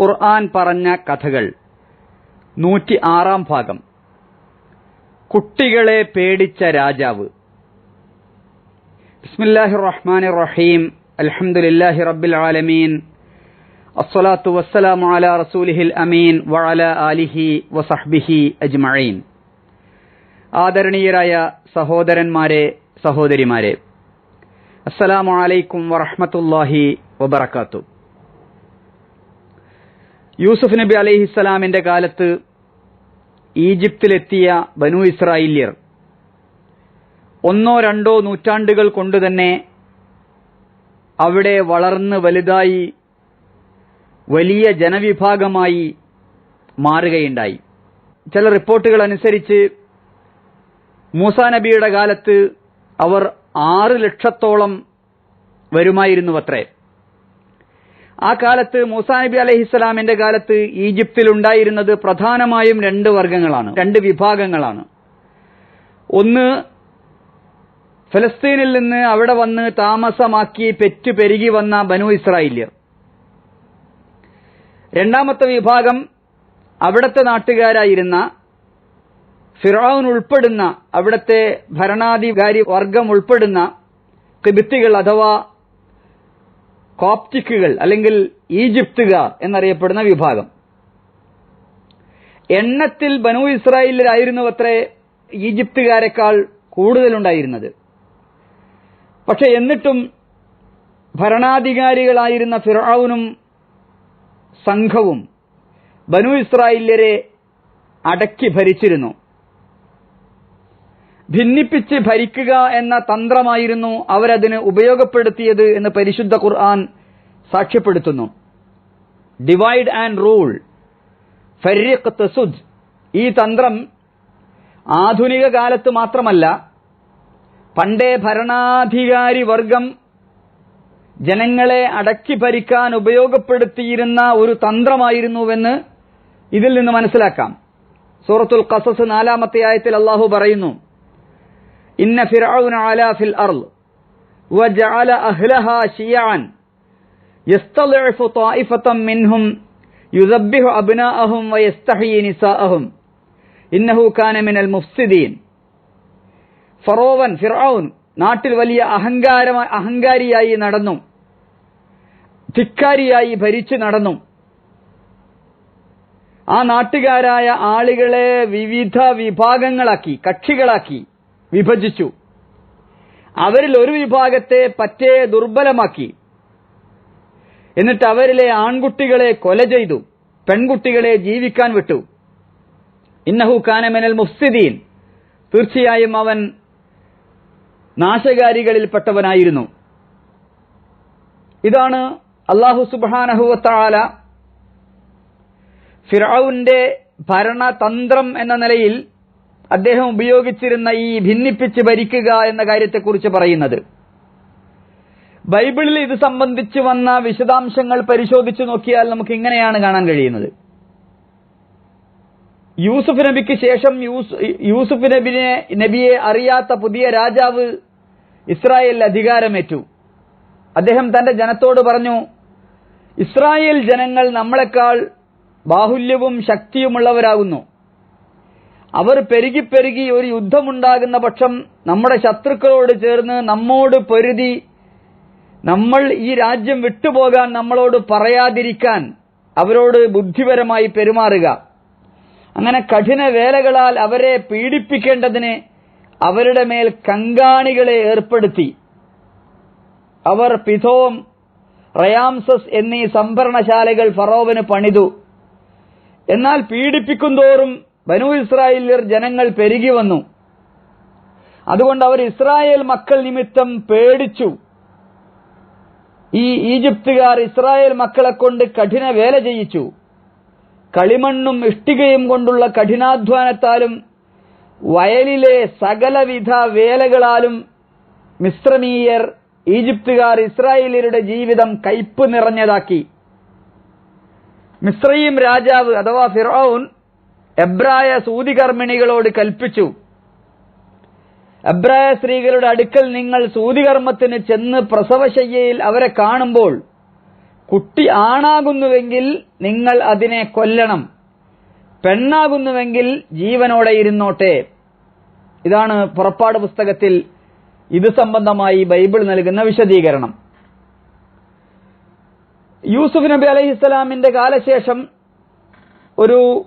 ഖുർആൻ പറഞ്ഞ കഥകൾ. നൂറ്റി ആറാം ഭാഗം. കുട്ടികളെ പേടിച്ച രാജാവ്. ബിസ്മില്ലാഹി റഹ്മാൻ റഹീം അൽഹംദുലില്ലാഹി റബ്ബിൽ ആലമീൻ. അസ്സലാത്തു വസ്സലാമു അലാ റസൂലിഹിൽ അമീൻ. വഅല ആലിഹി വസഹ്ബിഹി അജ്മഈൻ. ആദരണീയരായ സഹോദരന്മാരെ സഹോദരിമാരെ. അസ്സലാമു അലൈക്കും വറഹ്മത്തുള്ളാഹി യൂസുഫ് നബി അലൈഹിസ്സലാമിന്റെ കാലത്ത് ഈജിപ്തിലെത്തിയ ബനു ഇസ്രായേല്യർ ഒന്നോ രണ്ടോ നൂറ്റാണ്ടുകൾ കൊണ്ട് തന്നെ അവിടെ വളർന്ന് വലുതായി വലിയ ജനവിഭാഗമായി മാറുകയുണ്ടായി. ചില റിപ്പോർട്ടുകൾ അനുസരിച്ച് മൂസാ നബിയുടെ കാലത്ത് അവർ ആറ് ലക്ഷത്തോളം വരുമായിരുന്നുവത്രേ. ആ കാലത്ത് മൂസാ നബി അലഹിസ്സലാമിന്റെ കാലത്ത് ഈജിപ്തിൽ ഉണ്ടായിരുന്നത് പ്രധാനമായും രണ്ട് വർഗങ്ങളാണ് രണ്ട് വിഭാഗങ്ങളാണ്. ഒന്ന് ഫലസ്തീനിൽ നിന്ന് അവിടെ വന്ന് താമസമാക്കി പെറ്റു പെരുകി വന്ന ബനു ഇസ്രായേല്യർ. രണ്ടാമത്തെ വിഭാഗം അവിടത്തെ നാട്ടുകാരായിരുന്ന ഫിറോൻ ഉൾപ്പെടുന്ന അവിടത്തെ ഭരണാധികാരി വർഗം ഉൾപ്പെടുന്ന കിബിത്തികൾ അഥവാ കോപ്റ്റിക്കുകൾ അല്ലെങ്കിൽ ഈജിപ്തുകാർ എന്നറിയപ്പെടുന്ന വിഭാഗം. എണ്ണത്തിൽ ബനു ഇസ്രായേലിലായിരുന്നു അത്രേ ഈജിപ്തുകാരെക്കാൾ കൂടുതലുണ്ടായിരുന്നത്. പക്ഷെ എന്നിട്ടും ഭരണാധികാരികളായിരുന്ന ഫിറാവുനും സംഘവും ബനു ഇസ്രായേലരെ അടക്കി ഭരിച്ചിരുന്നു. ഭിന്നിപ്പിച്ച് ഭരിക്കുക എന്ന തന്ത്രമായിരുന്നു അവരതിന് ഉപയോഗപ്പെടുത്തിയത് എന്ന് പരിശുദ്ധ ഖുർആൻ സാക്ഷ്യപ്പെടുത്തുന്നു. ഡിവൈഡ് ആൻഡ് റൂൾ ഫരിഖ് തസുദ്. ഈ തന്ത്രം ആധുനിക കാലത്ത് മാത്രമല്ല പണ്ടേ ഭരണാധികാരി വർഗം ജനങ്ങളെ അടക്കി ഭരിക്കാൻ ഉപയോഗപ്പെടുത്തിയിരുന്ന ഒരു തന്ത്രമായിരുന്നുവെന്ന് ഇതിൽ നിന്ന് മനസ്സിലാക്കാം. സൂറത്തുൽ ഖസസ് നാലാമത്തെ ആയത്തിൽ അള്ളാഹു പറയുന്നു ഇന്ന ഫിർഔന അലാ ഫിൽ അർൾ وجعل അഹ്ലഹാ شيعا യസ്തളിഫു طائفه منهم يذبح ابناءهم ويستحي نساءهم انه كان من المفسدين ഫറോവൻ ഫിർഔൻ നാട്ടിൽ വലിയ അഹങ്കാര അഹങ്കാരിയായി നടന്നു. ധിക്കാരിയായി ഭരിച്ചു നടന്നു. ആ നാട്ടുകാരായ ആളുകളെ വിവിധ വിഭാഗങ്ങളാക്കി കക്ഷികളാക്കി. വിഭജിച്ചു. അവരിൽ ഒരു വിഭാഗത്തെ പറ്റേ ദുർബലമാക്കി. എന്നിട്ട് അവരിലെ ആൺകുട്ടികളെ കൊല ചെയ്തു. പെൺകുട്ടികളെ ജീവിക്കാൻ വിട്ടു. ഇന്നഹു കാനമെനൽ മുഫ്സിദീൻ. തീർച്ചയായും അവൻ നാശകാരികളിൽപ്പെട്ടവനായിരുന്നു. ഇതാണ് അള്ളാഹു സുബാനഹുവത്താല ഫിറൌന്റെ ഭരണതന്ത്രം എന്ന നിലയിൽ അദ്ദേഹം ഉപയോഗിച്ചിരുന്ന ഈ ഭിന്നിപ്പിച്ച് ഭരിക്കുക എന്ന കാര്യത്തെക്കുറിച്ച് പറയുന്നത്. ബൈബിളിൽ ഇത് സംബന്ധിച്ച് വന്ന വിശദാംശങ്ങൾ പരിശോധിച്ചു നോക്കിയാൽ നമുക്ക് ഇങ്ങനെയാണ് കാണാൻ കഴിയുന്നത്. യൂസുഫ് നബിക്ക് ശേഷം യൂസുഫ് നബിനെ നബിയെ അറിയാത്ത പുതിയ രാജാവ് ഇസ്രായേൽ അധികാരമേറ്റു. അദ്ദേഹം തന്റെ ജനത്തോട് പറഞ്ഞു ഇസ്രായേൽ ജനങ്ങൾ നമ്മളെക്കാൾ ബാഹുല്യവും ശക്തിയുമുള്ളവരാകുന്നു. അവർ പെരുകി പെരുകി ഒരു യുദ്ധമുണ്ടാകുന്ന പക്ഷം നമ്മുടെ ശത്രുക്കളോട് ചേർന്ന് നമ്മോട് പൊരുതി നമ്മൾ ഈ രാജ്യം വിട്ടുപോകാൻ നമ്മളോട് പറയാതിരിക്കാൻ അവരോട് ബുദ്ധിപരമായി പെരുമാറുക. അങ്ങനെ കഠിന വേലകളാൽ അവരെ പീഡിപ്പിക്കേണ്ടതിന് അവരുടെ മേൽ കങ്കാണികളെ ഏർപ്പെടുത്തി. അവർ പിഥോം റയാംസസ് എന്നീ സംഭരണശാലകൾ ഫറോവന് പണിതു. എന്നാൽ പീഡിപ്പിക്കുന്തോറും ബനു ഇസ്രായേലിയർ ജനങ്ങൾ പെരുകി വന്നു. അതുകൊണ്ട് അവർ ഇസ്രായേൽ മക്കൾ നിമിത്തം പേടിച്ചു. ഈ ഈജിപ്തുകാർ ഇസ്രായേൽ മക്കളെ കൊണ്ട് കഠിന വേല ചെയ്യിച്ചു. കളിമണ്ണും ഇഷ്ടികയും കൊണ്ടുള്ള കഠിനാധ്വാനത്താലും വയലിലെ സകലവിധ വേലകളാലും മിശ്രമീയർ ഈജിപ്തുകാർ ഇസ്രായേലിയരുടെ ജീവിതം കയ്പ് നിറഞ്ഞതാക്കി. മിശ്രയും രാജാവ് അഥവാ ഫിറൌൻ എബ്രായ സൂതികർമ്മിണികളോട് കൽപ്പിച്ചു. എബ്രായ സ്ത്രീകളുടെ അടുക്കൽ നിങ്ങൾ സൂതികർമ്മത്തിന് ചെന്ന് പ്രസവശയ്യയിൽ അവരെ കാണുമ്പോൾ കുട്ടി ആണാകുന്നുവെങ്കിൽ നിങ്ങൾ അതിനെ കൊല്ലണം. പെണ്ണാകുന്നുവെങ്കിൽ ജീവനോടെ ഇരുന്നോട്ടെ. ഇതാണ് പുറപ്പാട് പുസ്തകത്തിൽ ഇത് സംബന്ധമായി ബൈബിൾ നൽകുന്ന വിശദീകരണം. യൂസുഫ് നബി അലഹിസ്സലാമിന്റെ കാലശേഷം ഒരു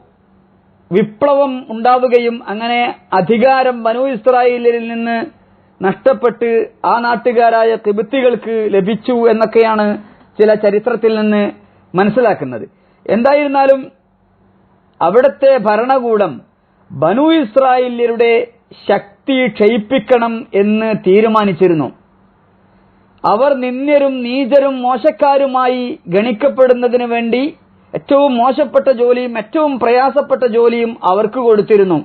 വിപ്ലവം ഉണ്ടാവുകയും അങ്ങനെ അധികാരം ബനു ഇസ്രായേലിൽ നിന്ന് നഷ്ടപ്പെട്ട് ആ നാട്ടുകാരായ കിബിത്തികൾക്ക് ലഭിച്ചു എന്നൊക്കെയാണ് ചില ചരിത്രത്തിൽ നിന്ന് മനസ്സിലാക്കുന്നത്. എന്തായിരുന്നാലും അവിടുത്തെ ഭരണകൂടം ബനു ഇസ്രായേലിയരുടെ ശക്തി ക്ഷയിപ്പിക്കണം എന്ന് തീരുമാനിച്ചിരുന്നു. അവർ നിന്ദ്യരും നീചരും മോശക്കാരുമായി ഗണിക്കപ്പെടുന്നതിന് വേണ്ടി ഏറ്റവും മോശപ്പെട്ട ജോലിയും ഏറ്റവും പ്രയാസപ്പെട്ട ജോലിയും അവർക്ക് കൊടുത്തിരുന്നു.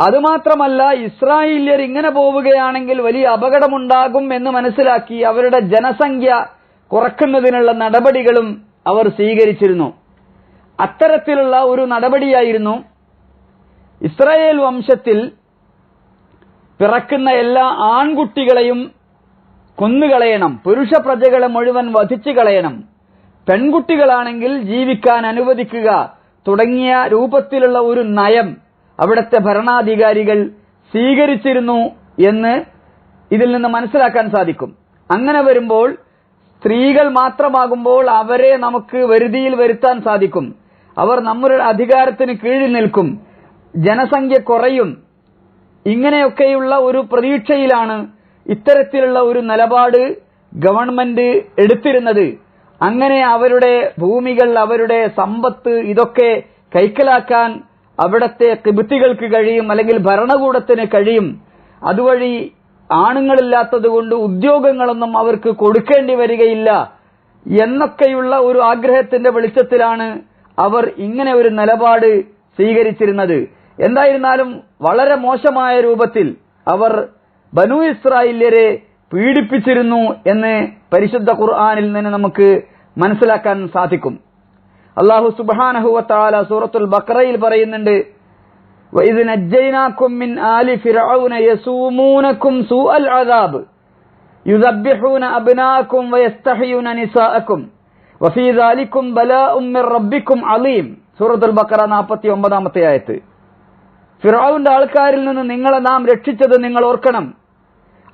അതുമാത്രമല്ല ഇസ്രായേല്യർ ഇങ്ങനെ പോവുകയാണെങ്കിൽ വലിയ അപകടമുണ്ടാകും എന്ന് മനസ്സിലാക്കി അവരുടെ ജനസംഖ്യ കുറക്കുന്നതിനുള്ള നടപടികളും അവർ സ്വീകരിച്ചിരുന്നു. അത്തരത്തിലുള്ള ഒരു നടപടിയായിരുന്നു ഇസ്രായേൽ വംശത്തിൽ പിറക്കുന്ന എല്ലാ ആൺകുട്ടികളെയും കൊന്നുകളയണം പുരുഷ പ്രജകളെ മുഴുവൻ വധിച്ചു കളയണം പെൺകുട്ടികളാണെങ്കിൽ ജീവിക്കാൻ അനുവദിക്കുക. തുടങ്ങിയ രൂപത്തിലുള്ള ഒരു നയം അവിടുത്തെ ഭരണാധികാരികൾ സ്വീകരിച്ചിരുന്നു എന്ന് ഇതിൽ നിന്ന് മനസ്സിലാക്കാൻ സാധിക്കും. അങ്ങനെ വരുമ്പോൾ സ്ത്രീകൾ മാത്രമാകുമ്പോൾ അവരെ നമുക്ക് വരുതിയിൽ വരുത്താൻ സാധിക്കും. അവർ നമ്മുടെ അധികാരത്തിന് കീഴിൽ നിൽക്കും. ജനസംഖ്യ കുറയും. ഇങ്ങനെയൊക്കെയുള്ള ഒരു പ്രതീക്ഷയിലാണ് ഇത്തരത്തിലുള്ള ഒരു നിലപാട് ഗവൺമെന്റ് എടുത്തിരുന്നത്. അങ്ങനെ അവരുടെ ഭൂമികൾ അവരുടെ സമ്പത്ത് ഇതൊക്കെ കൈക്കലാക്കാൻ അവിടത്തെ കിബിത്തികൾക്ക് കഴിയും അല്ലെങ്കിൽ ഭരണകൂടത്തിന് കഴിയും. അതുവഴി ആണുങ്ങളില്ലാത്തത് കൊണ്ട് ഉദ്യോഗങ്ങളൊന്നും അവർക്ക് കൊടുക്കേണ്ടി വരികയില്ല എന്നൊക്കെയുള്ള ഒരു ആഗ്രഹത്തിന്റെ വെളിച്ചത്തിലാണ് അവർ ഇങ്ങനെ ഒരു നിലപാട് സ്വീകരിച്ചിരുന്നത്. എന്തായിരുന്നാലും വളരെ മോശമായ രൂപത്തിൽ അവർ ബനു ഇസ്രായേല്യരെ പീഡിപ്പിച്ചിരുന്നു എന്ന് പരിശുദ്ധ ഖുർആാനിൽ നിന്ന് നമുക്ക് മനസ്സിലാക്കാൻ സാധിക്കും അള്ളാഹു സുബാനഹുവത്താല സൂറത്തുൽ ബക്രയിൽ പറയുന്നുണ്ട് وَإِذْ نَجَّيْنَاكُمْ مِنْ آلِ فِرْعَوْنَ يَسُومُونَكُمْ سُوءَ الْعَذَابِ يُذَبِّحُونَ أَبْنَاءَكُمْ وَيَسْتَحْيُونَ نِسَاءَكُمْ وَفِي ذَلِكُمْ بَلَاءٌ مِّن رَبِّكُمْ عَظِيمٌ സൂറത്തുൽ ബക്കറ 49ാമത്തെ ആയത്ത് ഫിറൌന്റെ ആൾക്കാരിൽ നിന്ന് നിങ്ങളെ നാം രക്ഷിച്ചത് നിങ്ങൾ ഓർക്കണം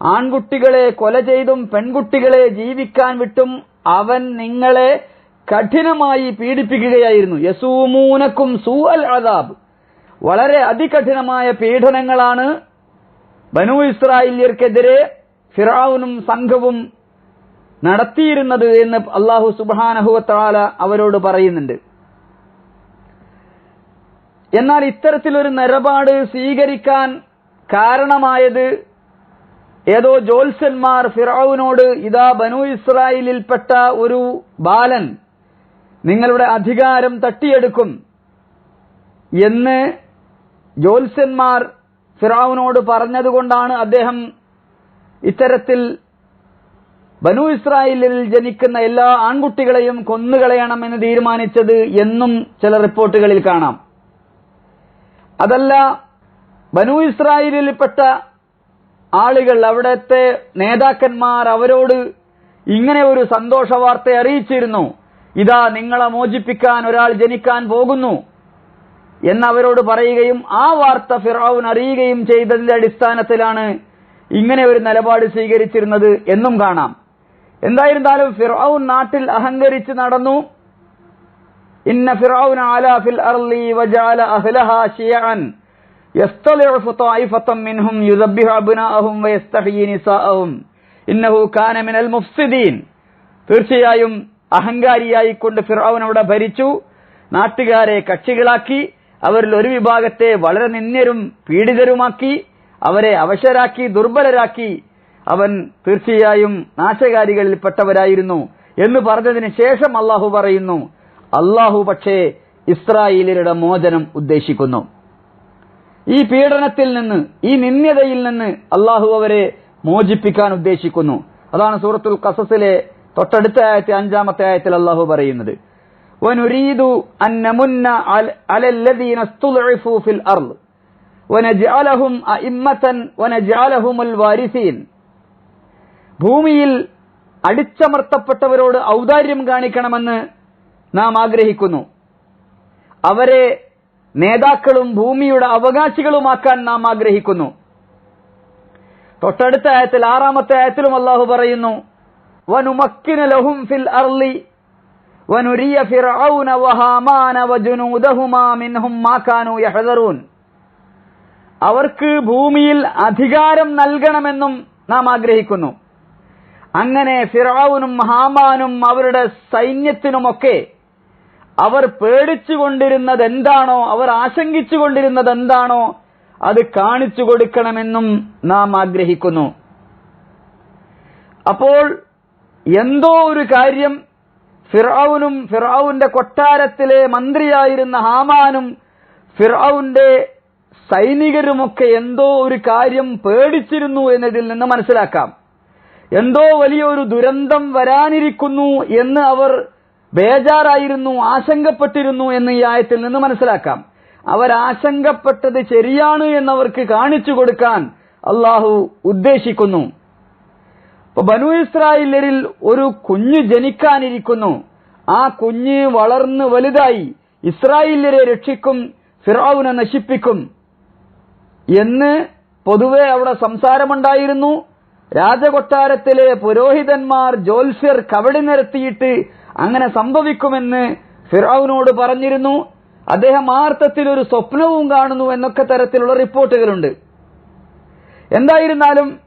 ആൺകുട്ടികളെ കൊല ചെയ്തും പെൺകുട്ടികളെ ജീവിക്കാൻ വിട്ടും അവൻ നിങ്ങളെ കഠിനമായി പീഡിപ്പിക്കുകയായിരുന്നു. യസൂമൂനക്കും സൂ അൽ അദാബ്. വളരെ അതികഠിനമായ പീഡനങ്ങളാണ് ബനു ഇസ്രായേല്യർക്കെതിരെ ഫിറാവുനും സംഘവും നടത്തിയിരുന്നത് എന്ന് അള്ളാഹു സുബാനഹുവത്താല അവരോട് പറയുന്നുണ്ട്. എന്നാൽ ഇത്തരത്തിലൊരു നിലപാട് സ്വീകരിക്കാൻ കാരണമായത് ഏതോ ജോത്സ്യന്മാർ ഫിറൌനോട് ഇതാ ബനു ഇസ്രായേലിൽപ്പെട്ട ഒരു ബാലൻ നിങ്ങളുടെ അധികാരം തട്ടിയെടുക്കും എന്ന് ജോത്സ്യന്മാർ ഫിറാവുനോട് പറഞ്ഞതുകൊണ്ടാണ് അദ്ദേഹം ഇത്തരത്തിൽ ബനു ഇസ്രായേലിൽ ജനിക്കുന്ന എല്ലാ ആൺകുട്ടികളെയും കൊന്നുകളയണമെന്ന് തീരുമാനിച്ചത് എന്നും ചില റിപ്പോർട്ടുകളിൽ കാണാം. അതല്ല ബനു ഇസ്രായേലിൽപ്പെട്ട ആളുകൾ അവിടുത്തെ നേതാക്കന്മാർ അവരോട് ഇങ്ങനെ ഒരു സന്തോഷ വാർത്ത അറിയിച്ചിരുന്നു. ഇതാ നിങ്ങളെ മോചിപ്പിക്കാൻ ഒരാൾ ജനിക്കാൻ പോകുന്നു. എന്നവരോട് പറയുകയും ആ വാർത്ത ഫിറൌൻ അറിയുകയും ചെയ്തതിന്റെ അടിസ്ഥാനത്തിലാണ് ഇങ്ങനെ ഒരു നിലപാട് സ്വീകരിച്ചിരുന്നത് എന്നും കാണാം. എന്തായിരുന്നാലും ഫിറൌൻ നാട്ടിൽ അഹങ്കരിച്ച് നടന്നു. ഇന്ന ഫിറൌൻ ആലാ ഫിൽ അർളി വജാല അഹ്ലഹാ ശിയഅൻ കാന മിനൽ മുഫ്സിദീൻ. തീർച്ചയായും അഹങ്കാരിയായി കൊണ്ട് ഫിറൌൻ അവിടെ ഭരിച്ചു. നാട്ടുകാരെ കക്ഷികളാക്കി. അവരിൽ ഒരു വിഭാഗത്തെ വളരെ നിന്ദ്യരും പീഡിതരുമാക്കി. അവരെ അവശരാക്കി ദുർബലരാക്കി. അവൻ തീർച്ചയായും നാശകാരികളിൽപ്പെട്ടവരായിരുന്നു എന്ന് പറഞ്ഞതിന് ശേഷം അള്ളാഹു പറയുന്നു. അള്ളാഹു പക്ഷേ ഇസ്രായേലരുടെ മോചനം ഉദ്ദേശിക്കുന്നു. ഈ പീഡനത്തിൽ നിന്ന് ഈ നിന്ദ്യതയിൽ നിന്ന് അള്ളാഹു അവരെ മോചിപ്പിക്കാൻ ഉദ്ദേശിക്കുന്നു അതാണ് സൂറത്തുൽ കസസിലെ തൊട്ടടുത്ത ആയത്തെ അഞ്ചാമത്തെ ആയത്തിൽ അള്ളാഹു പറയുന്നത് ونريد أن نمن على الذين استضعفوا في الأرض ونجعلهم أئمة ونجعلهم الوارثين ഭൂമിയിൽ അടിച്ചമർത്തപ്പെട്ടവരോട് ഔദാര്യം കാണിക്കണമെന്ന് നാം ആഗ്രഹിക്കുന്നു അവരെ നേതാക്കളും ഭൂമിയുടെ അവകാശികളുമാക്കാൻ നാം ആഗ്രഹിക്കുന്നു. തൊട്ടടുത്ത ആയത്തിൽ ആറാമത്തെ ആയത്തിലും അള്ളാഹു പറയുന്നു വനുമക്കിന് ലഹും ഫിൽ വജുനൂദഹുമാ മിൻഹും മാ കാനൂ യഹ്ദറൂൻ. അവർക്ക് ഭൂമിയിൽ അധികാരം നൽകണമെന്നും നാം ആഗ്രഹിക്കുന്നു. അങ്ങനെ ഫിറാവുനും ഹാമാനും അവരുടെ സൈന്യത്തിനുമൊക്കെ അവർ പേടിച്ചുകൊണ്ടിരുന്നത് എന്താണോ അവർ ആശങ്കിച്ചുകൊണ്ടിരുന്നത് എന്താണോ അത് കാണിച്ചു കൊടുക്കണമെന്നും നാം ആഗ്രഹിക്കുന്നു. അപ്പോൾ എന്തോ ഒരു കാര്യം ഫിറാവുനും ഫിറാവുന്റെ കൊട്ടാരത്തിലെ മന്ത്രിയായിരുന്ന ഹാമാനും ഫിറാവുന്റെ സൈനികരുമൊക്കെ എന്തോ ഒരു കാര്യം പേടിച്ചിരുന്നു എന്നതിൽ നിന്ന് മനസ്സിലാക്കാം. എന്തോ വലിയൊരു ദുരന്തം വരാനിരിക്കുന്നു എന്ന് അവർ ബേജാറായിരുന്നു ആശങ്കപ്പെട്ടിരുന്നു എന്ന് ഈ ആയത്തിൽ നിന്ന് മനസ്സിലാക്കാം. അവർ ആശങ്കപ്പെട്ടത് ശരിയാണ് എന്നവർക്ക് കാണിച്ചു കൊടുക്കാൻ അള്ളാഹു ഉദ്ദേശിക്കുന്നു. ബനു ഇസ്രായേലരിൽ ഒരു കുഞ്ഞ് ജനിക്കാനിരിക്കുന്നു. ആ കുഞ്ഞ് വളർന്ന് വലുതായി ഇസ്രായേലരെ രക്ഷിക്കും ഫിറാവുനെ നശിപ്പിക്കും എന്ന് പൊതുവെ അവിടെ സംസാരമുണ്ടായിരുന്നു. രാജകൊട്ടാരത്തിലെ പുരോഹിതന്മാർ ജോൽസ്യർ കവടി നിരത്തിയിട്ട് അങ്ങനെ സംഭവിക്കുമെന്ന് ഫിറാവിനോട് പറഞ്ഞിരുന്നു. അദ്ദേഹം ആർത്ഥത്തിൽ ഒരു സ്വപ്നവും കാണുന്നു എന്നൊക്കെ തരത്തിലുള്ള റിപ്പോർട്ടുകളുണ്ട്. എന്തായിരുന്നാലും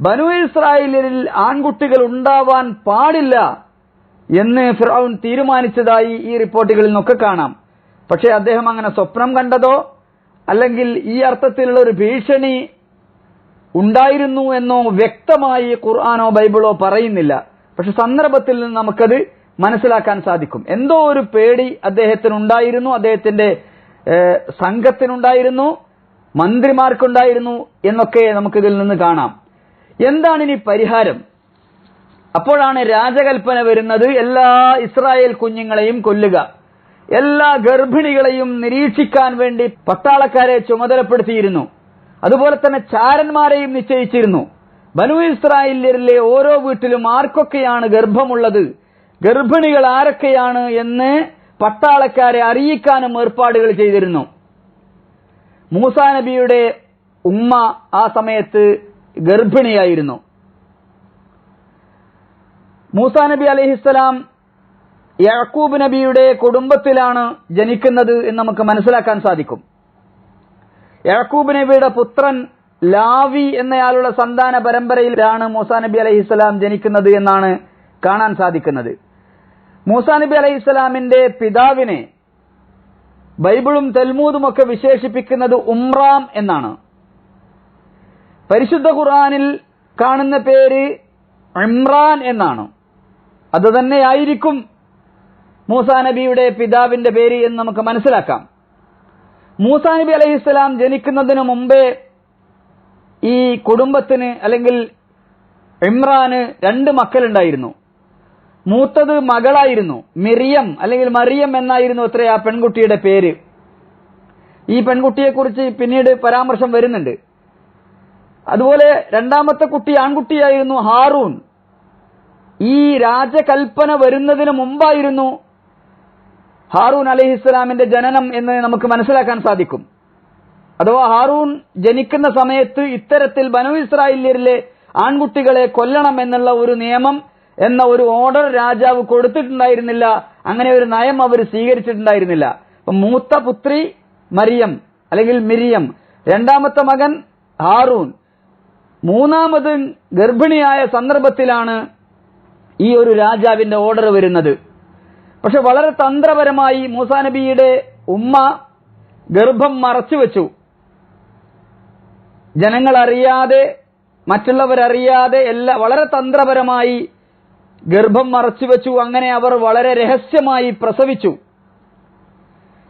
ബനു ഇസ്രായേലിൽ ആൺകുട്ടികൾ ഉണ്ടാവാൻ പാടില്ല എന്ന് ഫിറൌൻ തീരുമാനിച്ചതായി ഈ റിപ്പോർട്ടുകളിൽ നിന്നൊക്കെ കാണാം. പക്ഷേ അദ്ദേഹം അങ്ങനെ സ്വപ്നം കണ്ടതോ അല്ലെങ്കിൽ ഈ അർത്ഥത്തിലുള്ള ഒരു ഭീഷണി ഉണ്ടായിരുന്നു എന്നോ വ്യക്തമായി ഖുർആാനോ ബൈബിളോ പറയുന്നില്ല. പക്ഷെ സന്ദർഭത്തിൽ നിന്ന് നമുക്കത് മനസ്സിലാക്കാൻ സാധിക്കും. എന്തോ ഒരു പേടി അദ്ദേഹത്തിനുണ്ടായിരുന്നു അദ്ദേഹത്തിന്റെ സംഘത്തിനുണ്ടായിരുന്നു മന്ത്രിമാർക്കുണ്ടായിരുന്നു എന്നൊക്കെ നമുക്കിതിൽ നിന്ന് കാണാം. എന്താണ് ഇനി പരിഹാരം? അപ്പോഴാണ് രാജകൽപ്പന വരുന്നത് എല്ലാ ഇസ്രായേൽ കുഞ്ഞുങ്ങളെയും കൊല്ലുക. എല്ലാ ഗർഭിണികളെയും നിരീക്ഷിക്കാൻ വേണ്ടി പട്ടാളക്കാരെ ചുമതലപ്പെടുത്തിയിരുന്നു. അതുപോലെ തന്നെ ചാരന്മാരെയും നിശ്ചയിച്ചിരുന്നു. ബനു ഇസ്രായേലിലെ ഓരോ വീട്ടിലും ആർക്കൊക്കെയാണ് ഗർഭമുള്ളത്? ഗർഭിണികൾ ആരൊക്കെയാണ് എന്ന് പട്ടാളക്കാരെ അറിയിക്കാനും ഏർപ്പാടുകൾ ചെയ്തിരുന്നു. മൂസാ നബിയുടെ ഉമ്മ ആ സമയത്ത് ഗർഭിണിയായിരുന്നു. മൂസാ നബി അലഹിസ്സലാം യാക്കൂബ് നബിയുടെ കുടുംബത്തിലാണ് ജനിക്കുന്നത് എന്ന് നമുക്ക് മനസ്സിലാക്കാൻ സാധിക്കും. യാക്കൂബ് നബിയുടെ പുത്രൻ ലാവി എന്നയാളുടെ സന്താന പരമ്പരയിലാണ് മൂസാ നബി അലഹിസ്സലാം ജനിക്കുന്നത് എന്നാണ് കാണാൻ സാധിക്കുന്നത്. മൂസാ നബി അലഹിസ്സലാമിന്റെ പിതാവിനെ ബൈബിളും തെൽമൂതും ഒക്കെ വിശേഷിപ്പിക്കുന്നത് ഉംറാം എന്നാണ്. പരിശുദ്ധ ഖുർആനിൽ കാണുന്ന പേര് ഇമ്രാൻ എന്നാണ്. അത് തന്നെയായിരിക്കും മൂസാ നബിയുടെ പിതാവിന്റെ പേര് എന്ന് നമുക്ക് മനസ്സിലാക്കാം. മൂസാ നബി അലൈഹിസ്സലാം ജനിക്കുന്നതിന് മുമ്പേ ഈ കുടുംബത്തിന് അല്ലെങ്കിൽ ഇമ്രാന് രണ്ട് മക്കളുണ്ടായിരുന്നു. മൂത്തത് മകളായിരുന്നു. മിറിയം അല്ലെങ്കിൽ മറിയം എന്നായിരുന്നു അത്ര ആ പെൺകുട്ടിയുടെ പേര്. ഈ പെൺകുട്ടിയെക്കുറിച്ച് പിന്നീട് പരാമർശം വരുന്നുണ്ട്. അതുപോലെ രണ്ടാമത്തെ കുട്ടി ആൺകുട്ടിയായിരുന്നു ഹാറൂൺ. ഈ രാജകൽപ്പന വരുന്നതിന് മുമ്പായിരുന്നു ഹാറൂൻ അലഹിസ്സലാമിന്റെ ജനനം എന്ന് നമുക്ക് മനസ്സിലാക്കാൻ സാധിക്കും. അഥവാ ഹാറൂൺ ജനിക്കുന്ന സമയത്ത് ഇത്തരത്തിൽ ബനു ഇസ്രായേലിലെ ആൺകുട്ടികളെ കൊല്ലണം എന്നുള്ള ഒരു നിയമം എന്ന ഒരു ഓർഡർ രാജാവ് കൊടുത്തിട്ടുണ്ടായിരുന്നില്ല. അങ്ങനെ ഒരു നയം അവർ സ്വീകരിച്ചിട്ടുണ്ടായിരുന്നില്ല. മൂത്ത പുത്രി മരിയം അല്ലെങ്കിൽ മിരിയം. രണ്ടാമത്തെ മകൻ ഹാറൂൻ. മൂന്നാമത് ഗർഭിണിയായ സന്ദർഭത്തിലാണ് ഈ ഒരു രാജാവിന്റെ ഓർഡർ വരുന്നത്. പക്ഷെ വളരെ തന്ത്രപരമായി മൂസാ നബിയുടെ ഉമ്മ ഗർഭം മറച്ചുവെച്ചു. ജനങ്ങൾ അറിയാതെ മറ്റുള്ളവരറിയാതെ എല്ലാ വളരെ തന്ത്രപരമായി ഗർഭം മറച്ചുവെച്ചു അങ്ങനെ അവർ വളരെ രഹസ്യമായി പ്രസവിച്ചു.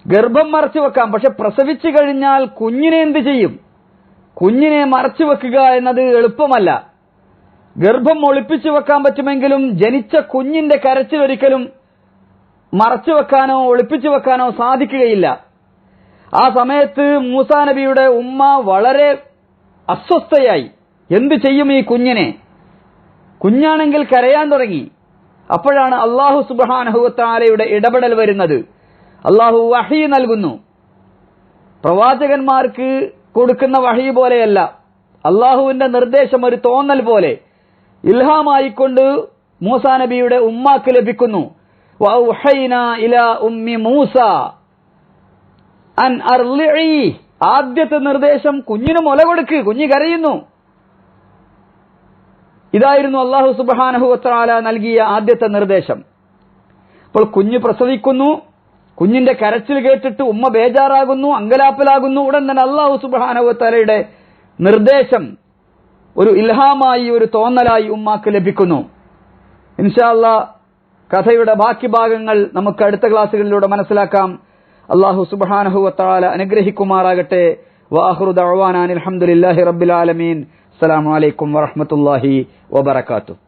ഗർഭം മറച്ചു വെക്കാം. പക്ഷെ പ്രസവിച്ചു കഴിഞ്ഞാൽ കുഞ്ഞിനെ എന്ത് ചെയ്യും? കുഞ്ഞിനെ മറച്ചു വെക്കുക എന്നത് എളുപ്പമല്ല. ഗർഭം ഒളിപ്പിച്ചു വെക്കാൻ പറ്റുമെങ്കിലും ജനിച്ച കുഞ്ഞിന്റെ കരച്ചിൽ ഒരിക്കലും മറച്ചു വെക്കാനോ ഒളിപ്പിച്ചു വെക്കാനോ സാധിക്കുകയില്ല. ആ സമയത്ത് മൂസാ നബിയുടെ ഉമ്മ വളരെ അസ്വസ്ഥയായി. എന്തു ചെയ്യും ഈ കുഞ്ഞിനെ? കുഞ്ഞാണെങ്കിൽ കരയാൻ തുടങ്ങി. അപ്പോഴാണ് അള്ളാഹു സുബാനഹുത്താലയുടെ ഇടപെടൽ വരുന്നത്. അള്ളാഹു വഹി നൽകുന്നു. പ്രവാചകന്മാർക്ക് കൊടുക്കുന്ന വഹി പോലെയല്ല. അള്ളാഹുവിന്റെ നിർദ്ദേശം ഒരു തോന്നൽ പോലെ. ഇൽഹാമായിക്കൊണ്ട് മൂസാ നബിയുടെ ഉമ്മാക്ക് ലഭിക്കുന്നു. ഇലാ ഉമ്മി മൂസ അൻ അർലിഇ. ആദ്യത്തെ നിർദ്ദേശം കുഞ്ഞിന് മുല കൊടുക്ക് കുഞ്ഞ് കരയുന്നു. ഇതായിരുന്നു അള്ളാഹു സുബാനഹുവത്താല നൽകിയ ആദ്യത്തെ നിർദ്ദേശം. അപ്പോൾ കുഞ്ഞ് പ്രസവിക്കുന്നു കുഞ്ഞിന്റെ കരച്ചിൽ കേട്ടിട്ട് ഉമ്മ ബേജാറാകുന്നു അങ്കലാപ്പലാകുന്നു. ഉടൻ തന്നെ അള്ളാഹു സുബാനഹുവത്താലയുടെ നിർദ്ദേശം ഒരു ഇൽഹാമായി ഒരു തോന്നലായി ഉമ്മാക്ക് ലഭിക്കുന്നു. ഇൻഷാല്ല കഥയുടെ ബാക്കി ഭാഗങ്ങൾ നമുക്ക് അടുത്ത ക്ലാസ്സുകളിലൂടെ മനസ്സിലാക്കാം. അള്ളാഹു സുബാനഹുവത്താല അനുഗ്രഹിക്കുമാറാകട്ടെ. വാഹുറു അലഹമുല്ലാഹി അൽഹംദുലില്ലാഹി റബ്ബിൽ ആലമീൻ. അസ്സലാമു അലൈക്കും വറഹ്മത്തുള്ളാഹി വബറകാതുഹു.